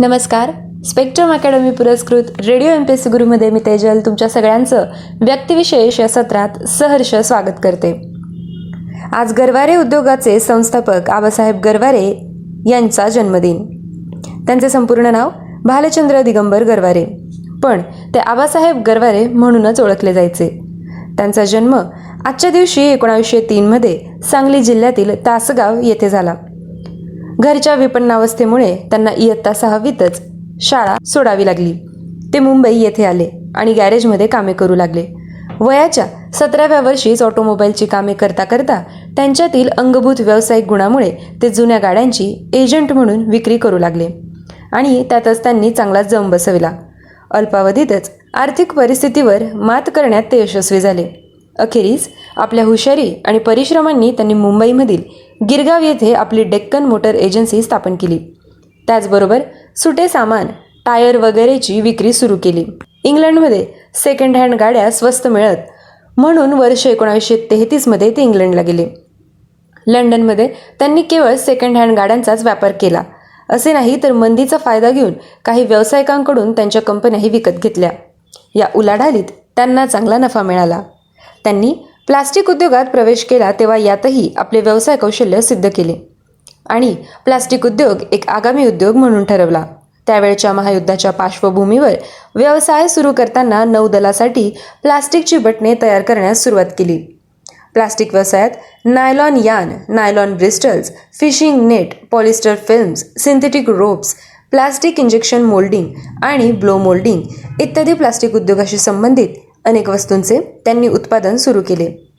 नमस्कार. Spectrum academy पुरस्कृत radio M P S गुरुमध्ये मी तेजल तुमच्या सगळ्यांचं व्यक्तिविशेष या सत्रात सहर्ष स्वागत करते. आज गरवारे उद्योगाचे संस्थापक आबासाहेब गरवारे यांचा जन्मदिन. त्यांचे संपूर्ण नाव भालचंद्र दिगंबर गरवारे. पण ते आबासाहेब गरवारे म्हणूनच ओळखले जायचे. त्यांचा जन्म आजच्या दिवशी एकोणावीसशे तीनमध्ये सांगली जिल्ह्यातील तासगाव येथे झाला. घरच्या विपन्नावस्थेमुळे त्यांना इयत्ता सहावीतच शाळा सोडावी लागली. ते मुंबई येथे आले आणि गॅरेजमध्ये कामे करू लागले. वयाच्या सतराव्या वर्षीच ऑटोमोबाईलची कामे करता करता त्यांच्यातील अंगभूत व्यावसायिक गुणामुळे ते जुन्या गाड्यांची एजंट म्हणून विक्री करू लागले आणि त्यातच त्यांनी चांगला जम बसविला. अल्पावधीतच आर्थिक परिस्थितीवर मात करण्यात ते यशस्वी झाले. अखेरीस आपल्या हुशारी आणि परिश्रमांनी त्यांनी मुंबईमधील गिरगाव येथे आपली डेक्कन मोटर एजन्सी स्थापन केली. त्याचबरोबर सुटे सामान टायर वगैरेची विक्री सुरू केली. इंग्लंडमध्ये सेकंड हँड गाड्या स्वस्त मिळत म्हणून वर्ष एकोणावीसशे तेहतीसमध्ये ते इंग्लंडला गेले. लंडनमध्ये त्यांनी केवळ सेकंड हँड गाड्यांचाच व्यापार केला. असे नाही तर मंदीचा फायदा घेऊन काही व्यावसायिकांकडून त्यांच्या कंपन्याही विकत घेतल्या. या उलाढालीत त्यांना चांगला नफा मिळाला. त्यांनी प्लास्टिक उद्योगात प्रवेश केला तेव्हा यातही आपले व्यवसाय कौशल्य सिद्ध केले. आणि प्लास्टिक उद्योग एक आगामी उद्योग म्हणून ठरवला. त्यावेळच्या महायुद्धाच्या पार्श्वभूमीवर व्यवसाय सुरू करताना नौदलासाठी प्लास्टिकची बटणे तयार करण्यास सुरुवात केली. प्लास्टिक व्यवसायात नायलॉन यान nylon bristles fishing net polyester films synthetic ropes plastic injection moulding आणि ब्लो मोल्डिंग इत्यादी प्लास्टिक उद्योगाशी संबंधित अनेक वस्तूंचे त्यांनी उत्पादन सुरू केले.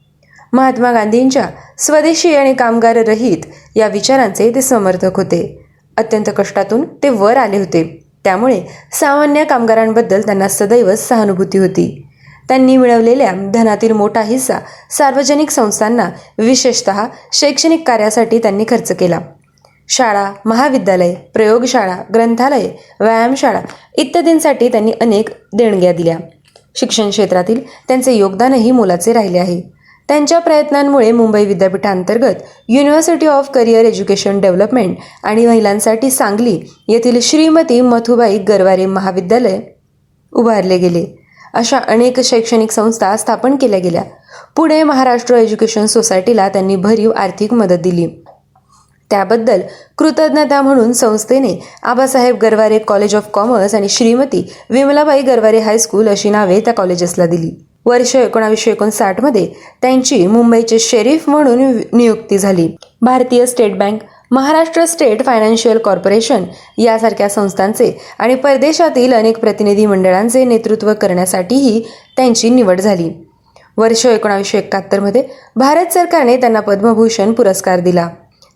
महात्मा गांधींच्या स्वदेशी आणि कामगार रहित या विचारांचे ते समर्थक होते. अत्यंत कष्टातून ते वर आले होते. त्यामुळे सामान्य कामगारांबद्दल त्यांना सदैव सहानुभूती होती. त्यांनी मिळवलेल्या धनातील मोठा हिस्सा सार्वजनिक संस्थांना विशेषत शैक्षणिक कार्यासाठी त्यांनी खर्च केला. शाळा महाविद्यालय प्रयोगशाळा ग्रंथालय व्यायामशाळा इत्यादींसाठी त्यांनी अनेक देणग्या दिल्या. शिक्षण क्षेत्रातील त्यांचे योगदानही मोलाचे राहिले आहे. त्यांच्या प्रयत्नांमुळे मुंबई विद्यापीठांतर्गत university of career education development आणि महिलांसाठी सांगली येथील श्रीमती मथुबाई गरवारे महाविद्यालय उभारले गेले. अशा अनेक शैक्षणिक संस्था स्थापन केल्या गेल्या. पुढे महाराष्ट्र एज्युकेशन सोसायटीला त्यांनी भरीव आर्थिक मदत दिली. त्याबद्दल कृतज्ञता म्हणून संस्थेने Abasaheb Garware college of commerce आणि श्रीमती विमलाबाई गरवारे हायस्कूल अशी नावे त्या कॉलेजेसला दिली. वर्ष एकोणावीसशे एकोणसाठमध्ये त्यांची मुंबईचे शेरीफ म्हणून नियुक्ती झाली. Bharatiya state bank Maharashtra state financial corporation यासारख्या संस्थांचे आणि परदेशातील अनेक प्रतिनिधी मंडळांचे नेतृत्व करण्यासाठीही त्यांची निवड झाली. वर्ष एकोणावीसशे एकाहत्तरमध्ये भारत सरकारने त्यांना पद्मभूषण पुरस्कार दिला.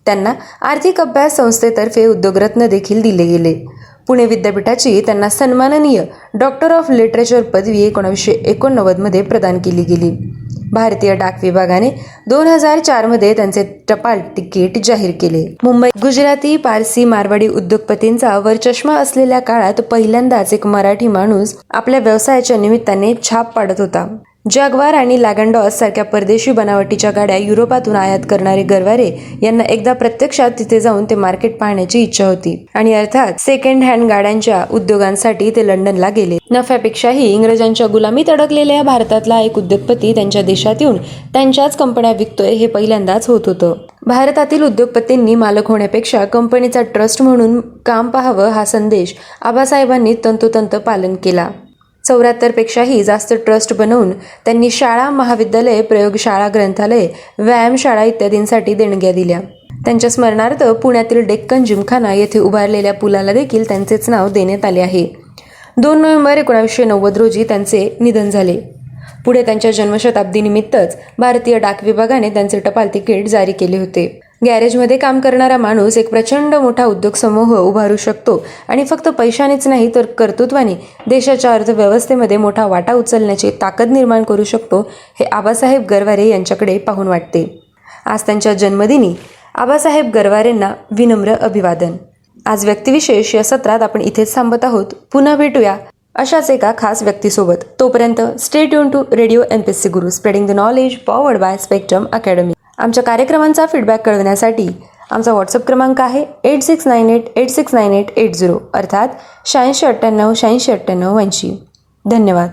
त्यांना आर्थिक अभ्यास संस्थेतर्फे उद्योगरत्न देखील दिले गेले. पुणे विद्यापीठाची त्यांना सन्माननीय डॉक्टर ऑफ लिटरेचर पदवी एकोणावीसशे एकोणनव्वदमध्ये प्रदान केली गेली. भारतीय डाक विभागाने दोन हजार चारमध्ये त्यांचे टपाल तिकीट जाहीर केले. मुंबई गुजराती पारसी मारवाडी उद्योगपतींचा वरचष्मा असलेल्या काळात पहिल्यांदाच एक मराठी माणूस आपल्या व्यवसायाच्या निमित्ताने छाप पाडत होता. जगवार आणि लॅगंडॉस सारख्या परदेशी बनावटीच्या गाड्या युरोपातून आयात करणारे गरवारे यांना एकदा प्रत्यक्षात तिथे जाऊन ते मार्केट पाहण्याची इच्छा होती. आणि अर्थात सेकंड हँड गाड्यांच्या उद्योगांसाठी ते लंडनला गेले. नफ्यापेक्षाही इंग्रजांच्या गुलामीत अडकलेल्या भारतातला एक उद्योगपती त्यांच्या देशात येऊन त्यांच्याच कंपन्या विकतोय हे पहिल्यांदाच होत होतं. भारतातील उद्योगपतींनी मालक होण्यापेक्षा कंपनीचा ट्रस्ट म्हणून काम पाहावं हा संदेश आबासाहेबांनी तंतोतंत पालन केला. चौऱ्याहत्तरपेक्षाही जास्त ट्रस्ट बनवून त्यांनी शाळा महाविद्यालय प्रयोगशाळा ग्रंथालय व्यायामशाळा इत्यादींसाठी देणग्या दिल्या. त्यांच्या स्मरणार्थ पुण्यातील डेक्कन जिमखाना येथे उभारलेल्या पुलाला देखील त्यांचेच नाव देण्यात आले आहे. दोन नोव्हेंबर एकोणावीसशे नव्वद रोजी त्यांचे निधन झाले. पुढे त्यांच्या जन्मशताब्दीनिमित्तच भारतीय डाक विभागाने त्यांचे टपाल तिकीट जारी केले होते. गॅरेजमध्ये काम करणारा माणूस एक प्रचंड मोठा उद्योग समूह उभारू शकतो आणि फक्त पैशानेच नाही तर कर्तृत्वाने देशाच्या अर्थव्यवस्थेमध्ये मोठा वाटा उचलण्याची ताकद निर्माण करू शकतो हे आबासाहेब गरवारे यांच्याकडे पाहून वाटते. आज त्यांच्या जन्मदिनी आबासाहेब गरवारेंना विनम्र अभिवादन. आज व्यक्तिविशेष या सत्रात आपण इथेच थांबत आहोत. पुन्हा भेटूया अशाच एका खास व्यक्तीसोबत. तोपर्यंत stay tune to radio M P C Guru spreading the knowledge powered by spectrum academy आमच्या कार्यक्रमांचा फीडबॅक कळवण्यासाठी आमचा व्हॉट्सअप क्रमांक आहे eight six nine eight eight six nine eight eight zero अर्थात शहाऐंशी अठ्ठ्याण्णव शहाऐंशी अठ्ठ्याण्णव ऐंशी. धन्यवाद.